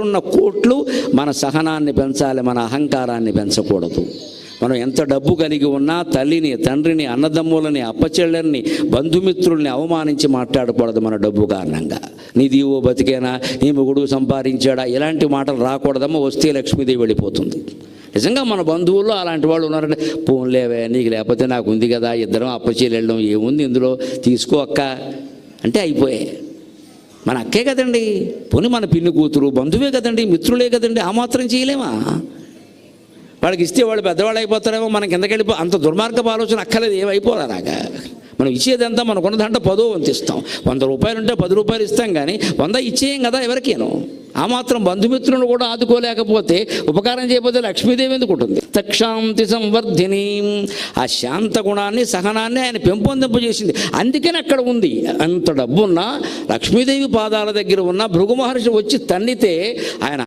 ఉన్న కోట్లు మన సహనాన్ని పెంచాలి మన అహంకారాన్ని పెంచకూడదు. మనం ఎంత డబ్బు కలిగి ఉన్నా తల్లిని తండ్రిని అన్నదమ్ములని అప్పచెళ్ళని బంధుమిత్రుల్ని అవమానించి మాట్లాడకూడదు మన డబ్బు కారణంగా. నీది ఓ బతికేనా? నీ మొగుడు సంపాదించాడా? ఇలాంటి మాటలు రాకూడదమ్మా వస్తే లక్ష్మీదేవి వెళ్ళిపోతుంది. నిజంగా మన బంధువుల్లో అలాంటి వాళ్ళు ఉన్నారంటే పోన్లేవే నీకు లేకపోతే నాకు ఉంది కదా ఇద్దరం అప్పచెల్లి వెళ్ళడం ఏముంది ఇందులో? తీసుకో అక్క. అంటే అయిపోయాయి. మన అక్కే కదండి. పోనీ మన పిన్ని కూతురు బంధువే కదండి మిత్రులే కదండి ఆ మాత్రం చేయలేమా? వాళ్ళకి ఇస్తే వాళ్ళు పెద్దవాళ్ళు అయిపోతారేమో మనం కిందకి వెళ్ళిపో అంత దుర్మార్గపు ఆలోచన అక్కర్లేదు ఏమైపోరా నాగా మనం ఇచ్చేదంతా మనకున్న దాంట్లో పదో వంతిస్తాం వంద రూపాయలు ఉంటే పది రూపాయలు ఇస్తాం కానీ వంద ఇచ్చేయం కదా ఎవరికేను? ఆ మాత్రం బంధుమిత్రులను కూడా ఆదుకోలేకపోతే ఉపకారం చేయకపోతే లక్ష్మీదేవి ఎందుకు ఉంటుంది? తక్షాంతి సంవర్ధిని. ఆ శాంత గుణాన్ని సహనాన్ని ఆయన పెంపొందింపజేసింది. అందుకని అక్కడ ఉంది. అంత డబ్బున్నా లక్ష్మీదేవి పాదాల దగ్గర ఉన్న భృగు మహర్షి వచ్చి తన్నితే ఆయన